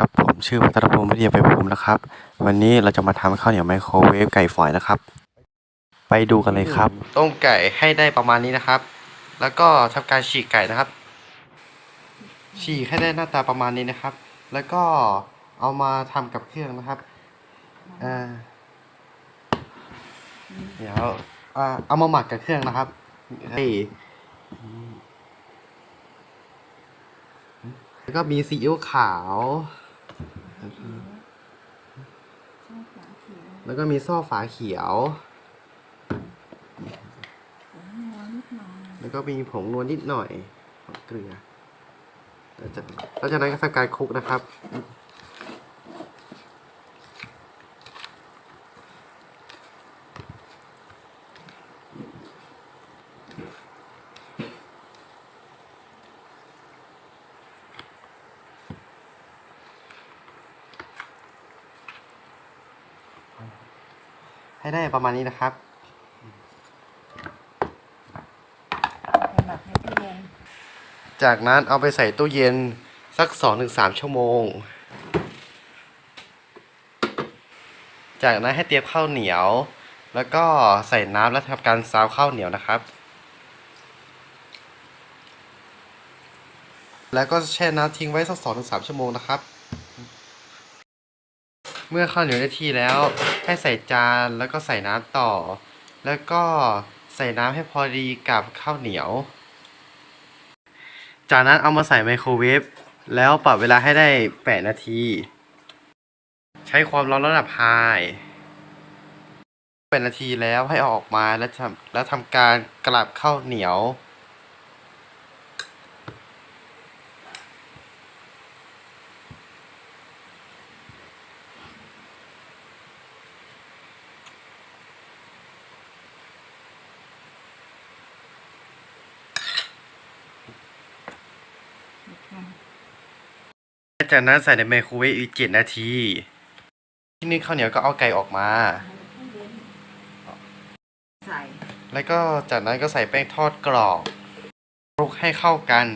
ครับผมชื่อวัตรพงศ์วิทยาไปภูมินะครับ วันนี้เราจะมาทำข้าวเหนียวไมโครเวฟไก่ฝอยนะครับ ไปดูกันเลยครับ ต้มไก่ให้ได้ประมาณนี้นะครับ แล้วก็ทำการฉีกไก่นะครับ ฉีกให้ได้หน้าตาประมาณนี้นะครับ แล้วก็เอามาทำกับเครื่องนะครับอ่าเดี๋ยวเอามาหมักกับเครื่องนะครับแล้วก็มีซีอิ๊วขาว แล้วก็มีซ่อฝาเขียว แล้วก็มีผงนวลนิดหน่อยของเกลือแล้วจากแล้วจากนั้นก็ทำการคลุกนะครับ ให้ได้ประมาณนี้นะครับ ไปหมักในตู้เย็นจากนั้นเอาไปใส่ตู้เย็นสักสองถึงสามชั่วโมง จากนั้นให้เตรียมข้าวเหนียว แล้วก็ใส่น้ำแล้วทำการซาวข้าวเหนียวนะครับ แล้วก็แช่น้ำทิ้งไว้สักสองถึงสามชั่วโมงนะครับ มื่อข้าวเหนียวได้ที่แล้ว ให้ใส่จานแล้วก็ใส่น้ำต่อ แล้วก็ใส่น้ำให้พอดีกับข้าวเหนียว จากนั้นเอามาใส่ไมโครเวฟแล้วปรับเวลาให้ได้ 8 นาที ใช้ความร้อนระดับไฮ8นาทีแล้วให้อออกมาแล้วทำแล้วทำการกลับข้าวเหนียว จากนั้นใส่ในไมโครเวฟอีก7นาที ที่นี่ข้าวเหนียวก็เอาไก่ออกมา ใส่ แล้วก็จากนั้นก็ใส่แป้งทอดกรอบคลุกให้เข้ากัน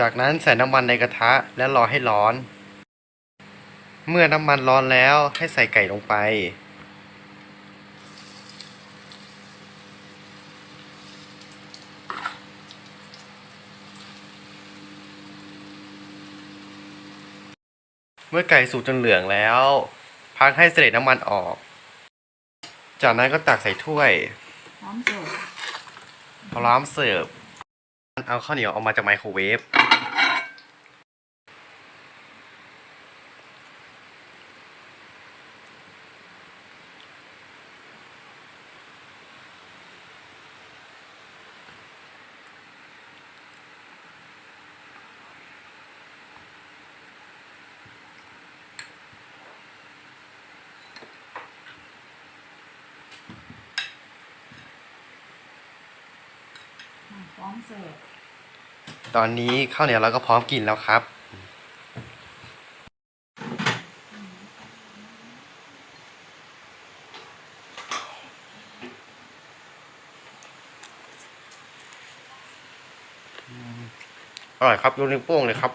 จากนั้นใส่น้ำมันในกระทะและรอให้ร้อน เมื่อน้ำมันร้อนแล้วให้ใส่ไก่ลงไป เมื่อไก่สุกจนเหลืองแล้ว พักให้เสด็จน้ำมันออก จากนั้นก็ตักใส่ถ้วยพร้อมเสิร์ฟพร้อมเสิร์ฟเอาข้าวเหนียวออกมาจากไมโครเวฟ พร้อมเสิร์ฟตอนนี้ข้าวเหนียวเราก็พร้อมกินแล้วครับ อร่อยครับยกนิ้วโป้งเลยครับ